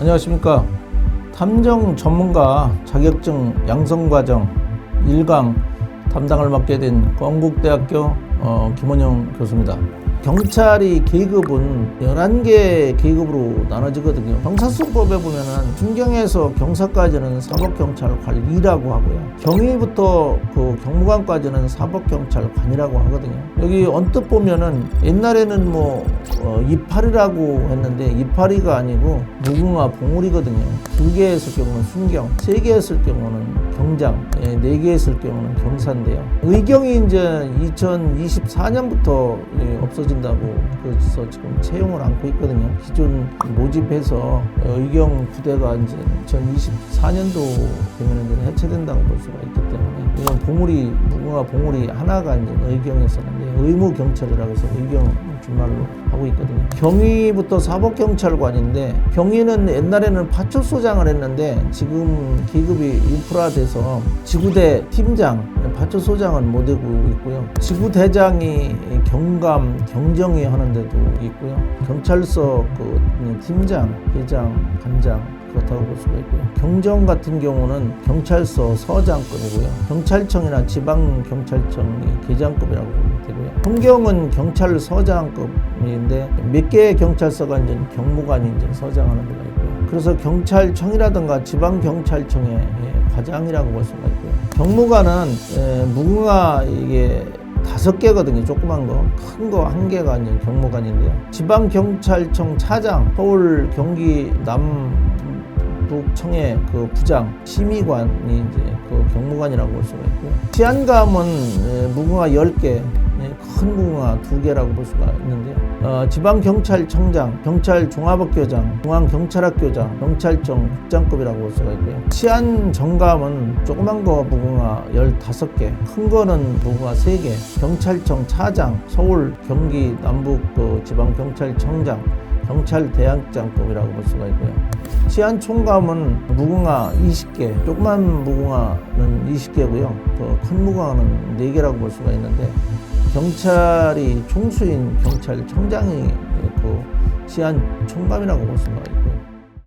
안녕하십니까. 탐정 전문가 자격증 양성과정 1강 담당을 맡게 된 건국대학교 어, 김원영 교수입니다. 경찰이 계급은 11개 계급으로 나눠지거든요. 경찰서법에 보면은 중경에서 경사까지는 사법경찰관 2라고 하고요. 경위부터 그 경무관까지는 사법경찰관이라고 하거든요. 여기 언뜻 보면은 옛날에는 뭐 어, 이파리라고 했는데 이파리가 아니고 무궁화 봉우리거든요. 두 개 했을 경우는 순경, 세 개 했을 경우는 경장, 예, 네개 했을 경우는 경사인데요. 의경이 이제 2024년부터 예, 없어 진다고 그래서 지금 채용을 안고 있거든요. 기존 모집해서 의경 부대가 이제 2024년도 되면 이제 해체된다고 볼 수가 있기 때문에 이건 봉우리 무궁화 봉우리 하나가 이제 의경이었었는데 의무 경찰이라고 해서 의경 준말로 하고 있거든요. 경위부터 사법 경찰관인데 경위는 옛날에는 파출소장을 했는데 지금 계급이 인프라돼서 지구대 팀장, 파출소장은 못 되고 있고요. 지구대장이 경감, 경정위 하는 데도 있고요. 경찰서 그 팀장, 회장, 관장 그렇다고 볼 수가 있고요. 경정 같은 경우는 경찰서 서장급이고요. 경찰청이나 지방경찰청이 계장급이라고 보면 되고요. 통경은 경찰서장급인데 몇 개의 경찰서가 이제 경무관이 이제 서장하는 데가 있고요. 그래서 경찰청이라든가 지방경찰청의 예, 과장이라고 볼 수가 있고요. 경무관은 예, 무궁화 이게 다섯 개거든요. 조그만 거. 큰 거 한 개가 이제 경무관인데요. 지방경찰청 차장, 서울, 경기, 남 북청의 그 부장, 심의관이 이제 그 경무관이라고 볼 수가 있고요. 치안감은 예, 무궁화 10개, 예, 큰 무궁화 2개라고 볼 수가 있는데요. 어, 지방경찰청장, 경찰종합학교장, 중앙경찰학교장, 경찰청 국장급이라고 볼 수가 있고요. 치안정감은 조그만 거 무궁화 15개, 큰 거는 무궁화 3개, 경찰청 차장, 서울, 경기, 남북 그 지방경찰청장, 경찰 대항장급이라고 볼 수가 있고요. 치안 총감은 무궁화 20개, 조그만 무궁화는 20개고요. 큰 무궁화는 4개라고 볼 수가 있는데 경찰이 총수인 경찰청장이 그 치안 총감이라고 볼 수가 있고요.